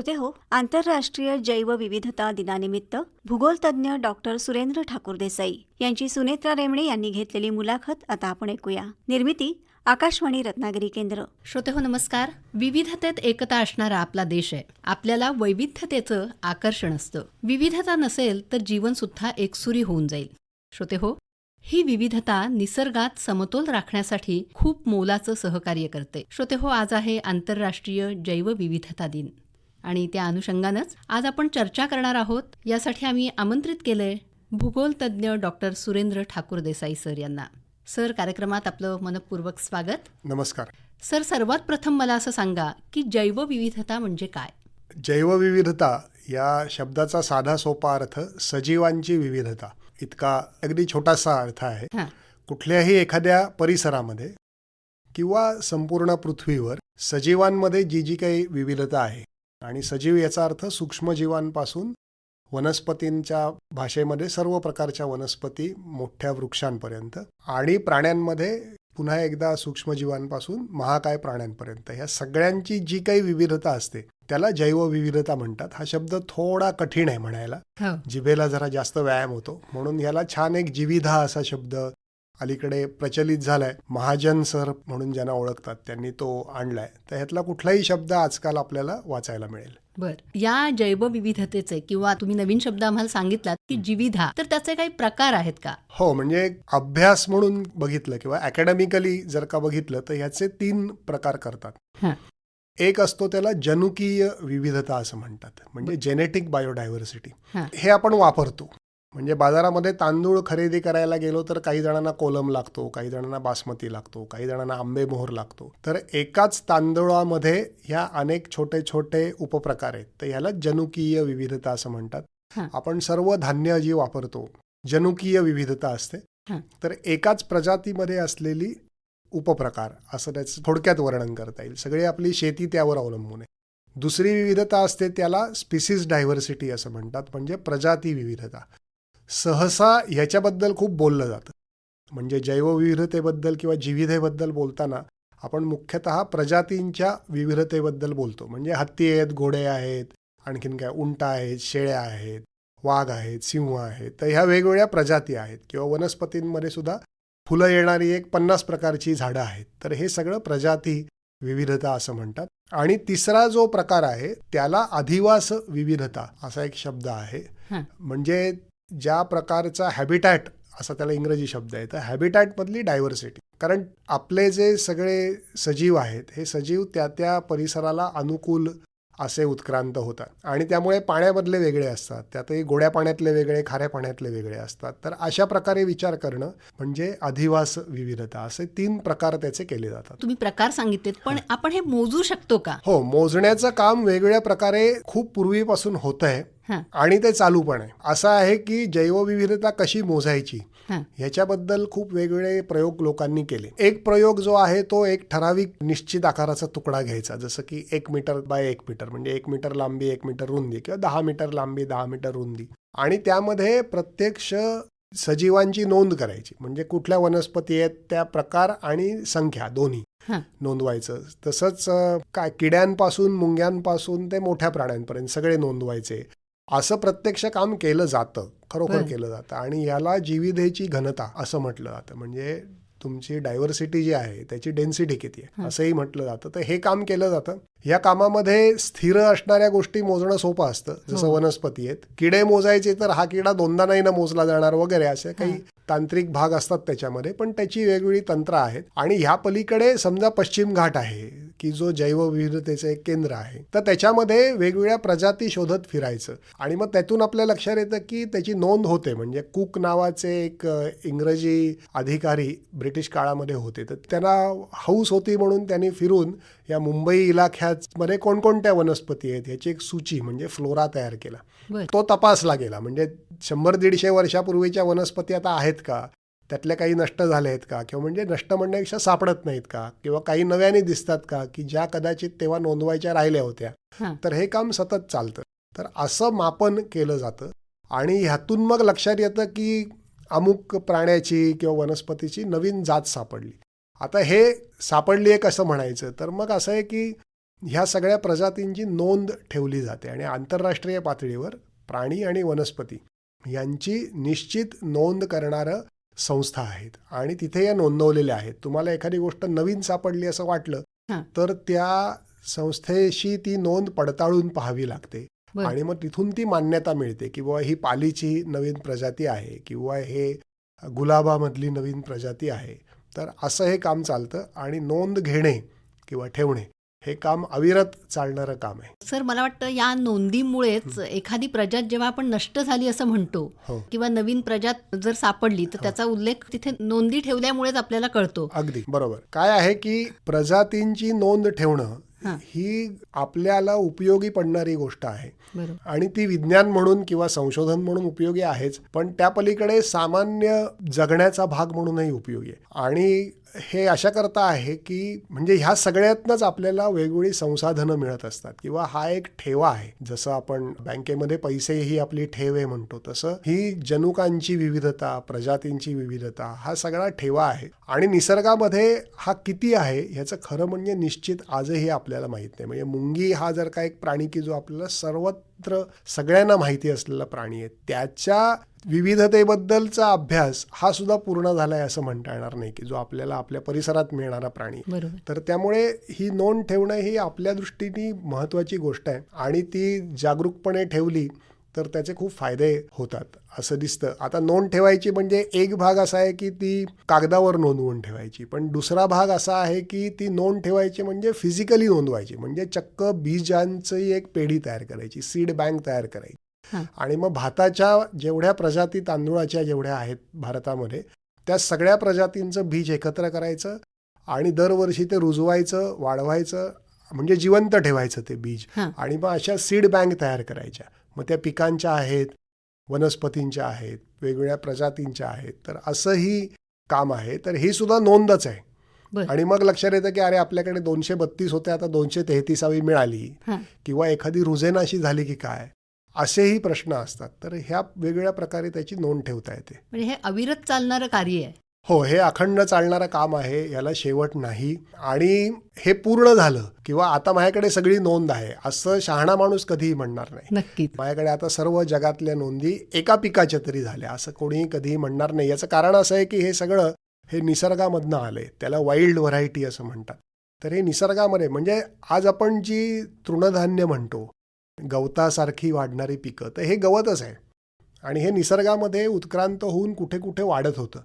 श्रोते हो आंतरराष्ट्रीय जैवविविधता दिनानिमित्त भूगोलतज्ञ डॉक्टर सुरेंद्र ठाकूर देसाई यांची सुनेत्रा रेमणे यांनी घेतलेली मुलाखत आता आपण ऐकूया. निर्मिती आकाशवाणी रत्नागिरी केंद्र. श्रोते हो नमस्कार. विविधतेत एकता असणारा आपला देश आहे. आपल्याला वैविध्यतेचं आकर्षण असतं. विविधता नसेल तर जीवन सुद्धा एकसुरी होऊन जाईल. श्रोते हो ही विविधता निसर्गात समतोल राखण्यासाठी खूप मोलाचं सहकार्य करते. श्रोते हो आज आहे आंतरराष्ट्रीय जैवविविधता दिन. आणि त्या अनुषंगानंच आज आपण चर्चा करणार आहोत. यासाठी आम्ही आमंत्रित केलंय भूगोलतज्ञ डॉक्टर सुरेंद्र ठाकूर देसाई सर यांना. सर कार्यक्रमात आपलं मनपूर्वक स्वागत. नमस्कार. सर सर्वात प्रथम मला असं सांगा की जैवविविधता म्हणजे काय? जैवविविधता या शब्दाचा साधा सोपा अर्थ सजीवांची विविधता. इतका अगदी छोटासा अर्थ आहे. कुठल्याही एखाद्या परिसरामध्ये किंवा संपूर्ण पृथ्वीवर सजीवांमध्ये जी जी काही विविधता आहे आणि सजीव याचा अर्थ सूक्ष्मजीवांपासून वनस्पतींच्या भाषेमध्ये सर्व प्रकारच्या वनस्पती मोठ्या वृक्षांपर्यंत आणि प्राण्यांमध्ये पुन्हा एकदा सूक्ष्मजीवांपासून महाकाय प्राण्यांपर्यंत. ह्या सगळ्यांची जी काही विविधता असते त्याला जैवविविधता म्हणतात. हा शब्द थोडा कठीण आहे म्हणायला. हो. जिभेला जरा जास्त व्यायाम होतो. म्हणून याला छान एक जिविधा असा शब्द अलीकडे प्रचलित झालाय. महाजन सर म्हणून ज्यांना ओळखतात त्यांनी तो आणलाय. तर ह्यातला कुठलाही शब्द आजकाल आपल्याला वाचायला मिळेल. बर. या जैवविविधतेचे किंवा तुम्ही नवीन शब्द आम्हाला सांगितलात की जीविधा तर त्याचे काही प्रकार आहेत का? हो म्हणजे अभ्यास म्हणून बघितलं किंवा अकॅडमिकली जर का बघितलं तर ह्याचे तीन प्रकार करतात. हां. एक असतो त्याला जनुकीय विविधता असं म्हणतात. म्हणजे जेनेटिक बायोडायव्हर्सिटी. हे आपण वापरतो. म्हणजे बाजारामध्ये तांदूळ खरेदी करायला गेलो तर काही जणांना कोलम लागतो काही जणांना बासमती लागतो काही जणांना आंबेमोहर लागतो. तर एकाच तांदूळामध्ये ह्या अनेक छोटे छोटे उपप्रकार आहेत. तर ह्याला जनुकीय विविधता असं म्हणतात. आपण सर्व धान्य जी वापरतो जनुकीय विविधता असते. तर एकाच प्रजातीमध्ये असलेली उपप्रकार असं त्याचं थोडक्यात वर्णन करता येईल. सगळी आपली शेती त्यावर अवलंबून आहे. दुसरी विविधता असते त्याला स्पिसीज डायव्हर्सिटी असं म्हणतात. म्हणजे प्रजाती विविधता. सहसा ह्याच्याबद्दल खूप बोललं जातं. म्हणजे जैवविविधतेबद्दल किंवा जीविधेबद्दल बोलताना आपण मुख्यतः प्रजातींच्या विविधतेबद्दल बोलतो. म्हणजे हत्ती आहेत घोडे आहेत आणखीन काय उंट आहेत शेळ्या आहेत वाघ आहेत सिंह आहेत. तर ह्या वेगवेगळ्या प्रजाती आहेत किंवा वनस्पतींमध्ये सुद्धा फुलं येणारी एक पन्नास प्रकारची झाडं आहेत. तर हे सगळं प्रजाती विविधता असं म्हणतात. आणि तिसरा जो प्रकार आहे त्याला अधिवास विविधता असा एक शब्द आहे. म्हणजे ज्या प्रकारचा हॅबिटॅट असा त्याला इंग्रजी शब्द आहे तर हॅबिटॅटमधली डायव्हर्सिटी कारण आपले जे सगळे सजीव आहेत हे सजीव त्या त्या परिसराला अनुकूल असे उत्क्रांत होतात. आणि त्यामुळे पाण्यामधले वेगळे असतात त्यातही गोड्या पाण्यातले वेगळे खाऱ्या पाण्यातले वेगळे असतात. तर अशा प्रकारे विचार करणं म्हणजे अधिवास विविधता असे तीन प्रकार त्याचे केले जातात. तुम्ही प्रकार सांगितलेत पण आपण हे मोजू शकतो का? हो मोजण्याचं काम वेगवेगळ्या प्रकारे खूप पूर्वीपासून होत आहे आणि ते चालू पण आहे. असं आहे की जैवविविधता कशी मोजायची ह्याच्याबद्दल खूप वेगवेगळे प्रयोग लोकांनी केले. एक प्रयोग जो आहे तो एक ठराविक निश्चित आकाराचा तुकडा घ्यायचा. जसं की एक मीटर बाय एक मीटर म्हणजे एक मीटर लांबी एक मीटर रुंदी किंवा दहा मीटर लांबी दहा मीटर रुंदी. आणि त्यामध्ये प्रत्यक्ष सजीवांची नोंद करायची. म्हणजे कुठल्या वनस्पती आहेत त्या प्रकार आणि संख्या दोन्ही हां. नोंदवायचं. तसंच काय किड्यांपासून मुंग्यांपासून ते मोठ्या प्राण्यांपर्यंत सगळे नोंदवायचे. असं प्रत्यक्ष काम केलं जातं खरोखर. केलं जातं आणि याला जीविधेची घनता असं म्हटलं जातं म्हणजे तुमची डायव्हर्सिटी जी आहे त्याची डेन्सिटी किती आहे. असंही म्हटलं जातं तर हे काम केलं जातं या कामामध्ये स्थिर असणाऱ्या गोष्टी मोजणं सोपं असतं. जसं हो. वनस्पती आहेत. किडे मोजायचे तर हा किडा दोनदा नाही ना मोजला जाणार वगैरे असे काही. तांत्रिक भाग असतात त्याच्यामध्ये. पण त्याची वेगवेगळी तंत्र आहेत. आणि ह्या पलीकडे समजा पश्चिम घाट आहे की जो जैवविविधतेचं एक केंद्र आहे तर त्याच्यामध्ये वेगवेगळ्या प्रजाती शोधत फिरायचं. आणि मग त्यातून आपल्या लक्षात येतं की त्याची नोंद होते. म्हणजे कुक नावाचे एक इंग्रजी अधिकारी ब्रिटिश काळामध्ये होते. तर त्यांना हौस होती म्हणून त्यांनी फिरून या मुंबई इलाख्यामध्ये कोणकोणत्या वनस्पती आहेत? याची एक सूची म्हणजे फ्लोरा तयार केला. तो तपासला गेला. म्हणजे शंभर दीडशे वर्षापूर्वीच्या वनस्पती आता आहेत का? त्यातल्या काही नष्ट झाल्या आहेत का? किंवा म्हणजे नष्ट म्हणण्यापेक्षा सापडत नाहीत का? किंवा काही नव्याने दिसतात का? की ज्या कदाचित तेव्हा नोंदवायच्या राहिल्या होत्या. तर हे काम सतत चालतं. तर असं मापन केलं जातं. आणि ह्यातून मग लक्षात येतं की अमुक प्राण्याची किंवा वनस्पतीची नवीन जात सापडली. आता हे सापडली आहे कसं म्हणायचं? तर मग असं आहे की ह्या सगळ्या प्रजातींची नोंद ठेवली जाते आणि आंतरराष्ट्रीय पातळीवर प्राणी आणि वनस्पती यांची निश्चित नोंद करणारं संस्था आहेत आणि तिथे या नोंदवलेल्या आहेत तुम्हाला एखादी गोष्ट नवीन सापडली असं वाटलं. तर त्या संस्थेशी ती नोंद पडताळून पाहावी लागते. आणि मग तिथून ती मान्यता मिळते की बुवा ही पालीची नवीन प्रजाती आहे किंवा हे गुलाबामधली नवीन प्रजाती आहे तर असं हे काम चालतं आणि नोंद घेणे किंवा ठेवणे हे काम अविरत चालणारं काम आहे. सर मला वाटतं या नोंदीमुळेच एखादी प्रजात जेव्हा आपण नष्ट झाली असं म्हणतो हो. किंवा नवीन प्रजात जर सापडली तर त्याचा उल्लेख तिथे नोंदी ठेवल्यामुळेच आपल्याला कळतो. अगदी बरोबर. काय आहे की प्रजातींची नोंद ठेवणं हां. ही आपल्याला उपयोगी पडणारी गोष्ट आहे. बरोबर. आणि ती विज्ञान म्हणून किंवा संशोधन म्हणून उपयोगी आहेच पण त्या पलीकडे सामान्य जगण्याचा भाग म्हणूनही उपयोगी आहे. आणि हे अशा करता आहे की म्हणजे ह्या सगळ्यातनंच आपल्याला वेगवेगळी संसाधनं मिळत असतात किंवा हा एक ठेवा आहे. जसं आपण बँकेमध्ये पैसे ही आपली ठेव आहे म्हणतो तसं ही जनुकांची विविधता प्रजातींची विविधता हा सगळा ठेवा आहे. आणि निसर्गामध्ये हा किती आहे ह्याचं खरं म्हणजे निश्चित आजही आपल्याला माहीत नाही. म्हणजे मुंगी हा जर का एक प्राणी की जो आपल्याला सर्वत्र सगळ्यांना माहिती असलेला प्राणी आहे त्याच्या विविधतेबद्दलचा अभ्यास हा सुद्धा पूर्ण झालाय असं म्हणता येणार नाही की जो आपल्याला आपल्या परिसरात मिळणारा प्राणी. तर त्यामुळे ही नोंद ठेवणं ही आपल्या दृष्टीने महत्त्वाची गोष्ट आहे आणि ती जागरूकपणे ठेवली तर त्याचे खूप फायदे होतात असं दिसतं. आता नोंद ठेवायची म्हणजे एक भाग असा आहे की ती कागदावर नोंदवून ठेवायची पण दुसरा भाग असा आहे की ती नोंद ठेवायची म्हणजे फिजिकली नोंदवायची म्हणजे चक्क बीजांची एक पेढी तयार करायची सीड बँक तयार करायची. आणि मग भाताच्या जेवढ्या प्रजाती तांदूळाच्या जेवढ्या आहेत भारतामध्ये त्या सगळ्या प्रजातींचं बीज एकत्र करायचं आणि दरवर्षी ते रुजवायचं वाढवायचं म्हणजे जिवंत ठेवायचं ते बीज. आणि मग अशा सीड बँक तयार करायच्या. मग त्या पिकांच्या आहेत वनस्पतींच्या आहेत वेगवेगळ्या प्रजातींच्या आहेत. तर असंही काम आहे. तर ही सुद्धा नोंदच आहे. आणि मग लक्षात येतं की अरे आपल्याकडे दोनशे बत्तीस होते आता दोनशे तेहतीसावी मिळाली. किंवा एखादी रुजेनाशी झाली की काय? असेही प्रश्न असतात. तर ह्या वेगवेगळ्या प्रकारे त्याची नोंद ठेवता येते. म्हणजे हे अविरत चालणारं कार्य आहे. हो हे अखंड चालणारं काम आहे याला शेवट नाही. आणि हे पूर्ण झालं किंवा आता माझ्याकडे सगळी नोंद आहे असं शहाणा माणूस कधीही म्हणणार नाही. नक्कीच. माझ्याकडे आता सर्व जगातल्या नोंदी एका पिकाच्या तरी झाल्या असं कोणीही कधीही म्हणणार नाही. याचं कारण असं आहे की हे सगळं हे निसर्गामधनं आलंय. त्याला वाईल्ड व्हरायटी असं म्हणतात. तर हे निसर्गामध्ये म्हणजे आज आपण जी तृणधान्य म्हणतो गवतासारखी वाढणारी पिकं. तर हे गवतच आहे. आणि हे निसर्गामध्ये उत्क्रांत होऊन कुठे कुठे वाढत होतं.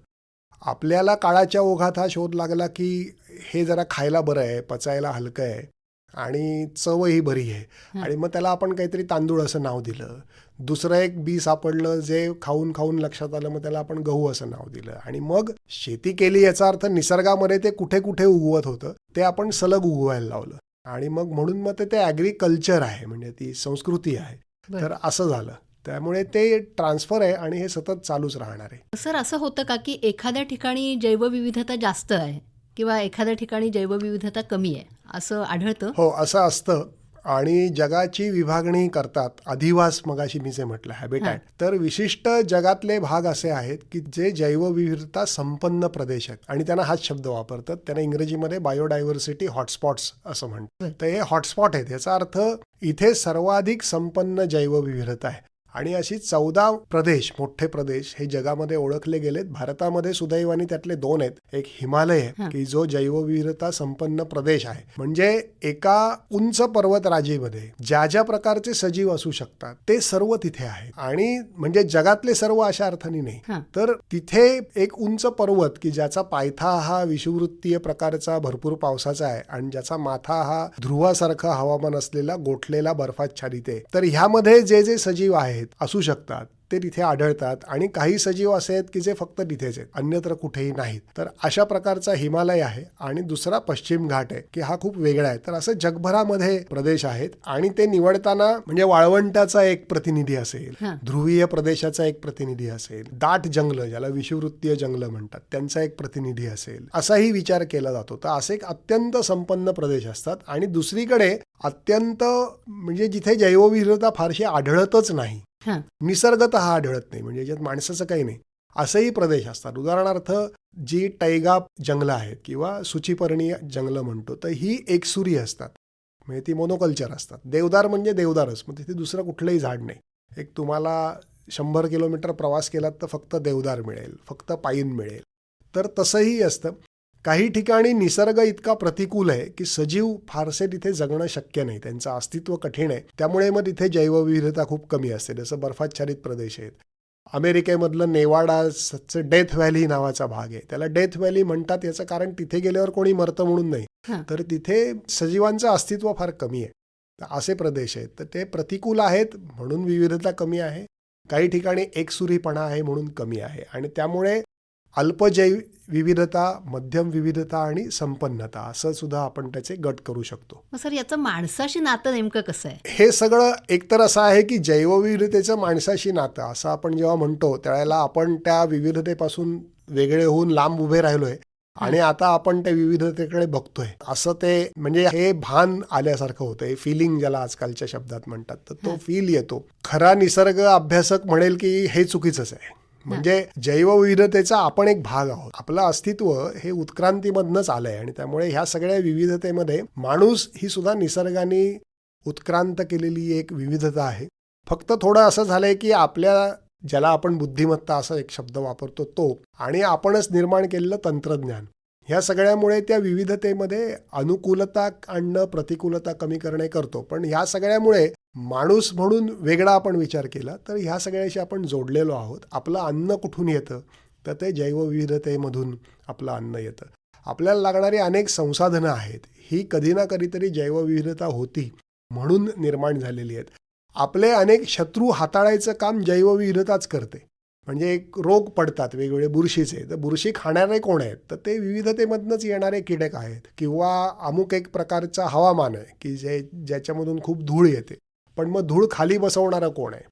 आपल्याला काळाच्या ओघात हा शोध लागला की हे जरा खायला बरं आहे पचायला हलकं आहे आणि चवही बरी आहे. आणि मग त्याला आपण काहीतरी तांदूळ असं नाव दिलं. दुसरं एक बी सापडलं जे खाऊन खाऊन लक्षात आलं मग त्याला आपण गहू असं नाव दिलं. आणि मग शेती केली याचा अर्थ निसर्गामध्ये ते कुठे कुठे उगवत होतं ते आपण सलग उगवायला लावलं. आणि मग म्हणून मग ते ॲग्रिकल्चर आहे म्हणजे ती संस्कृती आहे. तर असं झालं. त्यामुळे ते ट्रान्सफर आहे आणि हे सतत चालूच राहणार आहे. सर असं होतं का की एखाद्या ठिकाणी जैवविविधता जास्त आहे किंवा एखाद्या ठिकाणी जैवविविधता कमी आहे? असं आढळतं? हो असं असतं. आणि जगाची विभागणी करतात. अधिवास मगाशी मी जे म्हटलं हॅबिटॅट तर विशिष्ट जगातले भाग असे आहेत की जे जैवविविधता संपन्न प्रदेश आहेत. आणि त्यांना हाच शब्द वापरतात. त्यांना इंग्रजीमध्ये बायोडायव्हर्सिटी हॉटस्पॉट्स असं म्हणतात. तर हे हॉटस्पॉट आहेत. याचा अर्थ इथे सर्वाधिक संपन्न जैवविविधता आहे. आणि अशी चौदा प्रदेश मोठे प्रदेश हे जगामध्ये ओळखले गेलेत. भारतामध्ये सुदैवाने त्यातले दोन आहेत. एक हिमालय आहे. की जो जैवविविधता संपन्न प्रदेश आहे. म्हणजे एका उंच पर्वत राजीमध्ये ज्या ज्या प्रकारचे सजीव असू शकतात ते सर्व तिथे आहेत. आणि म्हणजे जगातले सर्व अशा अर्थाने नाही. तर तिथे एक उंच पर्वत की ज्याचा पायथा हा विषुवृत्तीय प्रकारचा भरपूर पावसाचा आहे आणि ज्याचा माथा हा ध्रुवासारखा हवामान असलेला गोठलेला बर्फाच्छादित आहे. तर ह्यामध्ये जे जे सजीव आहेत असू शकतात ते तिथे आढळतात आणि काही सजीव असे आहेत की जे फक्त तिथेच आहेत अन्यत्र कुठेही नाहीत तर अशा प्रकारचा हिमालय आहे आणि दुसरा पश्चिम घाट आहे की हा खूप वेगळा आहे तर असं जगभरामध्ये प्रदेश आहेत आणि ते निवडताना म्हणजे वाळवंटाचा एक प्रतिनिधी असेल. ध्रुवीय प्रदेशाचा एक प्रतिनिधी असेल दाट जंगल ज्याला विषुवृत्तीय जंगल म्हणतात त्यांचा एक प्रतिनिधी असेल असाही विचार केला जातो तर असे एक अत्यंत संपन्न प्रदेश असतात आणि दुसरीकडे अत्यंत म्हणजे जिथे जैवविविधता फारशी आढळतच नाही. निसर्गत हा आढळत नाही म्हणजे याच्यात माणसाचं काही नाही. असेही प्रदेश असतात. उदाहरणार्थ जी टैगा जंगलं आहेत किंवा सुचिपर्णीय जंगलं म्हणतो तर ही एकसुरी असतात. म्हणजे ती मोनोकल्चर असतात. देवदार म्हणजे देवदारच मग तिथे दुसरं कुठलंही झाड नाही. एक तुम्हाला शंभर किलोमीटर प्रवास केलात तर फक्त देवदार मिळेल फक्त पाईन मिळेल. तर तसंही असतं. काही ठिकाणी निसर्ग इतका प्रतिकूल आहे की सजीव फारसे तिथे जगणं शक्य नाही. त्यांचं अस्तित्व कठीण आहे. त्यामुळे मग तिथे जैवविविधता खूप कमी असते. जसं बर्फाच्छादित प्रदेश आहेत. अमेरिकेमधलं नेवाडाचं डेथ व्हॅली नावाचा भाग आहे. त्याला डेथ व्हॅली म्हणतात याचं कारण तिथे गेल्यावर कोणी मरतं म्हणून नाही. तर तिथे सजीवांचं अस्तित्व फार कमी आहे. तर असे प्रदेश आहेत. तर ते प्रतिकूल आहेत म्हणून विविधता कमी आहे. काही ठिकाणी एकसुरीपणा आहे म्हणून कमी आहे. आणि त्यामुळे अल्पजैव विविधता मध्यम विविधता आणि संपन्नता असं सुद्धा आपण त्याचे गट करू शकतो. सर याचं माणसाशी नातं नेमकं कसं आहे? हे सगळं एकतर असं आहे की जैवविविधतेचं माणसाशी नातं असं आपण जेव्हा म्हणतो त्यावेळेला आपण त्या विविधतेपासून वेगळे होऊन लांब उभे राहिलोय आणि आता आपण त्या विविधतेकडे बघतोय. असं ते म्हणजे हे भान आल्यासारखं होतं हे फिलिंग ज्याला आजकालच्या शब्दात म्हणतात. तर तो फील येतो. खरा निसर्ग अभ्यासक म्हणेल की हे चुकीचंच आहे. म्हणजे जैवविविधतेचा आपण एक भाग आहोत. आपलं अस्तित्व हे उत्क्रांतीमधनंच आलंय आणि त्यामुळे ह्या सगळ्या विविधतेमध्ये माणूस ही सुद्धा निसर्गाने उत्क्रांत केलेली एक विविधता आहे. फक्त थोडं असं झालंय की आपल्या ज्याला आपण बुद्धिमत्ता असा एक शब्द वापरतो तो आणि आपणच निर्माण केलेलं तंत्रज्ञान. ह्या सगळ्यामुळे त्या विविधतेमध्ये अनुकूलता आणणं प्रतिकूलता कमी करणे करतो. पण ह्या सगळ्यामुळे माणूस म्हणून वेगळा आपण विचार केला तर ह्या सगळ्याशी आपण जोडलेलो आहोत. आपलं अन्न कुठून येतं? तर ते जैवविविधतेमधून आपलं अन्न येतं. आपल्याला लागणारी अनेक संसाधनं आहेत. ही कधी ना कधीतरी जैवविविधता होती म्हणून निर्माण झालेली आहेत. आपले अनेक शत्रू हाताळायचं काम जैवविविधताच करते. म्हणजे एक रोग पडतात वेगवेगळे बुरशीचे. तर बुरशी खाणारे कोण आहेत? तर ते विविधतेमधनंच येणारे कीटक आहेत. किंवा अमुक एक प्रकारचं हवामान आहे की जे ज्याच्यामधून खूप धूळ येते. पण मग धूळ खाली बसवणारं कोण आहे?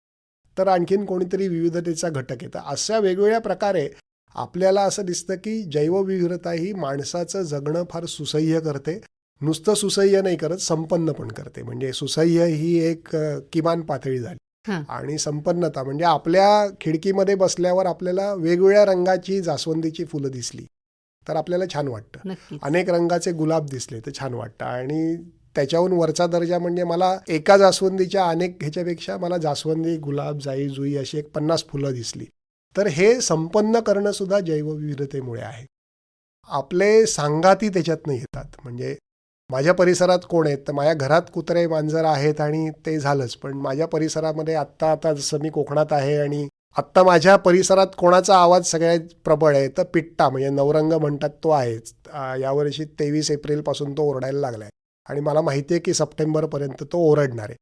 तर आणखीन कोणीतरी विविधतेचा घटक आहे. तर अशा वेगवेगळ्या प्रकारे आपल्याला असं दिसतं की जैवविविधता ही माणसाचं जगणं फार सुसह्य करते. नुसतं सुसह्य नाही करत संपन्न पण करते. म्हणजे सुसह्य ही एक किमान पातळी झाली. आणि संपन्नता म्हणजे आपल्या खिडकीमध्ये बसल्यावर आपल्याला वेगवेगळ्या रंगाची जास्वंदीची फुलं दिसली तर आपल्याला छान वाटतं. अनेक रंगाचे गुलाब दिसले तर छान वाटतं. आणि त्याच्याहून वरचा दर्जा म्हणजे मला एका जास्वंदीच्या अनेक ह्याच्यापेक्षा मला जास्वंदी गुलाब जाई जुई अशी एक पन्नास फुलं दिसली. तर हे संपन्न करणं सुद्धा जैवविविधतेमुळे आहे. आपले सांगाती त्याच्यातनं येतात. म्हणजे माझ्या परिसरात कोण आहेत? तर माझ्या घरात कुत्रे मांजर आहेत आणि ते झालंच. पण माझ्या परिसरामध्ये आत्ता आता जसं मी कोकणात आहे आणि आत्ता माझ्या परिसरात कोणाचा आवाज सगळ्यात प्रबळ आहे? तर पिट्टा म्हणजे नवरंग म्हणतात तो आहेच. यावर्षी तेवीस एप्रिलपासून तो ओरडायला लागलाय. आणि मला माहिती आहे की सप्टेंबरपर्यंत तो ओरडणार आहे.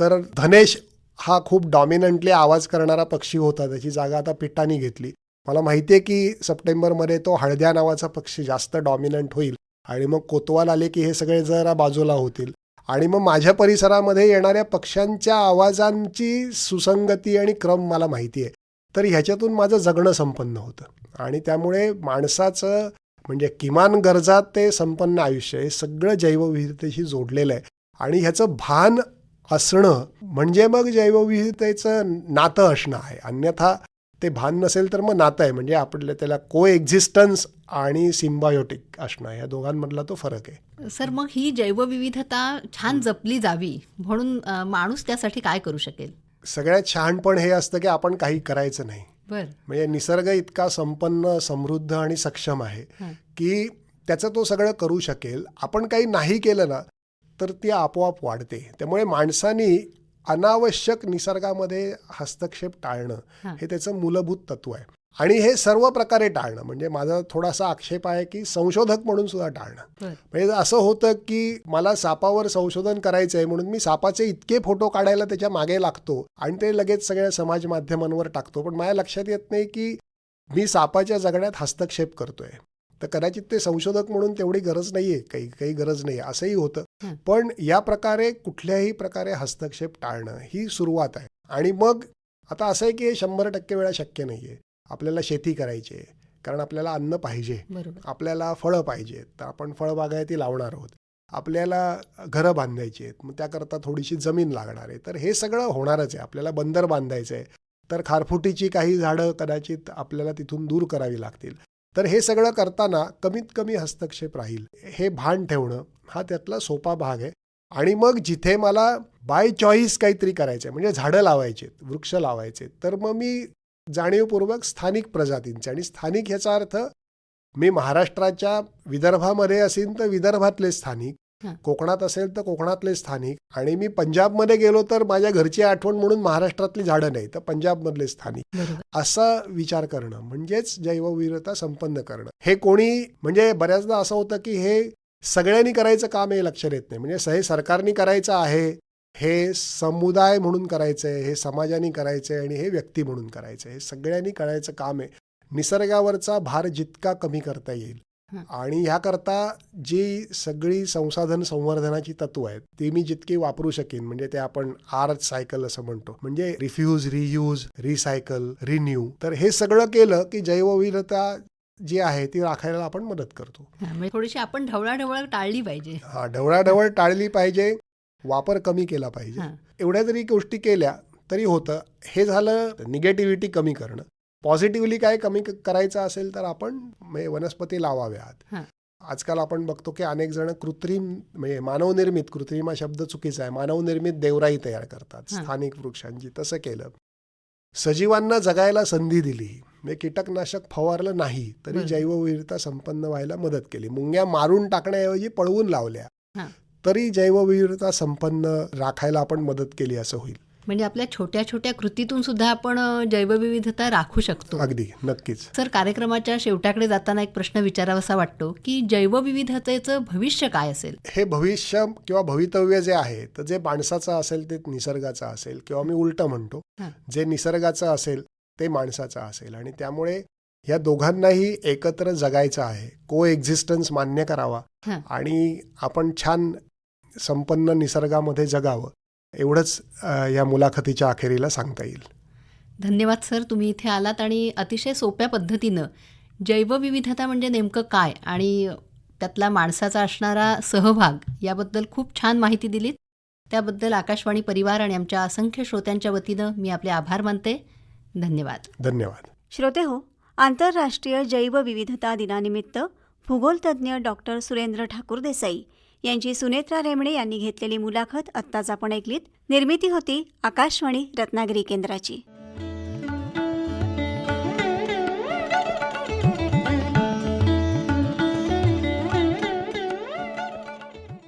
तर धनेश हा खूप डॉमिनंटली आवाज करणारा पक्षी होता त्याची जागा आता पिट्टानी घेतली. मला माहिती आहे की सप्टेंबरमध्ये तो हळद्या नावाचा पक्षी जास्त डॉमिनंट होईल आणि मग कोतवाल आले की हे सगळे जरा बाजूला होतील. आणि मग माझ्या परिसरामध्ये येणाऱ्या पक्ष्यांच्या आवाजांची सुसंगती आणि क्रम मला माहिती आहे. तर ह्याच्यातून माझं जगणं संपन्न होतं. आणि त्यामुळे माणसाचं म्हणजे किमान गरजा ते संपन्न आयुष्य हे सगळं जैवविविधतेशी जोडलेलं आहे. आणि ह्याचं भान असणं म्हणजे मग जैवविविधतेचं नातं असणं आहे. अन्यथा ते भान नसेल तर मग नातं आहे. म्हणजे आपल्या त्याला को एक्झिस्टन्स आणि सिम्बायोटिक असणं या दोघांमधला तो फरक आहे. सर मग ही जैवविविधता छान जपली जावी म्हणून माणूस त्यासाठी काय करू शकेल? सगळ्यात शहाणपण हे असतं की आपण काही करायचं नाही. म्हणजे निसर्ग इतका संपन्न समृद्ध आणि सक्षम आहे. की त्याचं तो सगळं करू शकेल आपण काही नाही केलं ना तर ती आपोआप वाढते त्यामुळे माणसानी अनावश्यक निसर्गामध्ये हस्तक्षेप टाळणं हां. हे त्याचं मूलभूत तत्व आहे आणि हे सर्व प्रकारे टाळणं. म्हणजे माझा थोडासा आक्षेप आहे की संशोधक म्हणून सुद्धा टाळणं. म्हणजे असं होतं की मला सापावर संशोधन करायचं आहे म्हणून मी सापाचे इतके फोटो काढायला त्याच्यामागे लागतो आणि ते लगेच सगळ्या समाज माध्यमांवर टाकतो. पण माझ्या लक्षात येत नाही की मी सापाच्या जगण्यात हस्तक्षेप करतोय. तर कदाचित ते संशोधक म्हणून तेवढी गरज नाहीये. काही काही गरज नाही असंही होतं. पण या प्रकारे कुठल्याही प्रकारे हस्तक्षेप टाळणं ही सुरुवात आहे. आणि मग आता असं आहे की हे शंभर टक्के वेळा शक्य नाहीये. आपल्याला शेती करायची आहे. कारण आपल्याला अन्न पाहिजे. आपल्याला फळं पाहिजेत. तर आपण फळबागायती लावणार आहोत. आपल्याला घरं बांधायची आहेत. मग त्याकरता थोडीशी जमीन लागणार आहे. तर हे सगळं होणारच आहे. आपल्याला बंदर बांधायचं आहे. तर खारफुटीची काही झाडं कदाचित आपल्याला तिथून दूर करावी लागतील. तर हे सगळं करताना कमीत कमी हस्तक्षेप राहील. हे भान ठेवणं हा त्यातला सोपा भाग आहे. आणि मग जिथे मला बाय चॉईस काहीतरी करायचं आहे म्हणजे झाडं लावायचे वृक्ष लावायचे तर मग मी जाणीवपूर्वक स्थानिक प्रजातींचे. आणि स्थानिक ह्याचा अर्थ मी महाराष्ट्राच्या विदर्भामध्ये असेल तर विदर्भातले स्थानिक. कोकणात असेल तर कोकणातले स्थानिक आणि मी पंजाबमध्ये गेलो तर माझ्या घरची आठवण म्हणून महाराष्ट्रातली झाडं नाही तर पंजाबमधले स्थानिक. असा विचार करणं म्हणजेच जैवविविधता संपन्न करणं. हे कोणी म्हणजे बऱ्याचदा असं होतं की हे सगळ्यांनी करायचं काम हे लक्षात येत नाही. म्हणजे हे सरकारनी करायचं आहे हे समुदाय म्हणून करायचं आहे हे समाजाने करायचं आहे आणि हे व्यक्ती म्हणून करायचं आहे हे सगळ्यांनी करायचं काम आहे. निसर्गावरचा भार जितका कमी करता येईल. आणि ह्याकरता जी सगळी संसाधन संवर्धनाची तत्व आहेत ती मी जितकी वापरू शकेन म्हणजे ते आपण आर्थ सायकल असं म्हणतो म्हणजे रिफ्यूज रियूज रिसायकल रिन्यू तर हे सगळं केलं की जैवविविधता जी आहे ती राखायला आपण मदत करतो. म्हणजे थोडीशी आपण ढवळाढवळ टाळली पाहिजे. हा ढवळाढवळ टाळली पाहिजे. वापर कमी केला पाहिजे. एवढ्या जरी गोष्टी केल्या तरी होतं हे झालं निगेटिव्हिटी कमी करणं पॉझिटिव्हली काय कमी करायचं असेल तर आपण म्हणजे वनस्पती लावाव्यात. आजकाल आपण बघतो की अनेक जण कृत्रिम म्हणजे मानवनिर्मित कृत्रिम हा शब्द चुकीचा आहे मानवनिर्मित देवराई तयार करतात. स्थानिक वृक्षांची तसं केलं सजीवांना जगायला संधी दिली म्हणजे कीटकनाशक फवारलं नाही तरी. जैवविविधता संपन्न व्हायला मदत केली मुंग्या मारून टाकण्याऐवजी पळवून लावल्या. तरी जैवविविधता संपन्न राखायला आपण मदत केली असं होईल. म्हणजे आपल्या छोट्या छोट्या कृतीतून सुद्धा आपण जैवविविधता राखू शकतो. अगदी नक्कीच. सर कार्यक्रमाच्या शेवटाकडे जाताना एक प्रश्न विचारावासा वाटतो की जैवविविधतेचं भविष्य काय असेल? हे भविष्य किंवा भवितव्य जे आहे तर जे माणसाचं असेल ते निसर्गाचं असेल किंवा मी उलट म्हणतो. जे निसर्गाचं असेल ते माणसाचं असेल. आणि त्यामुळे या दोघांनाही एकत्र जगायचं आहे को एक्झिस्टन्स मान्य करावा. आणि आपण छान संपन्न निसर्गामध्ये जगावं एवढंच या मुलाखतीच्या अखेरीला सांगता येईल. धन्यवाद सर. तुम्ही इथे आलात आणि अतिशय सोप्या पद्धतीनं जैवविविधता म्हणजे नेमकं काय आणि त्यातला माणसाचा असणारा सहभाग याबद्दल खूप छान माहिती दिलीत. त्याबद्दल आकाशवाणी परिवार आणि आमच्या असंख्य श्रोत्यांच्या वतीनं मी आपले आभार मानते. धन्यवाद. धन्यवाद. श्रोते हो आंतरराष्ट्रीय जैवविविधता दिनानिमित्त भूगोलतज्ज्ञ डॉक्टर सुरेंद्र ठाकूर देसाई यांची सुनेत्रा रेमणे यांनी घेतलेली मुलाखत आत्ताच आपण ऐकलीत. निर्मिती होती आकाशवाणी रत्नागिरी केंद्राची.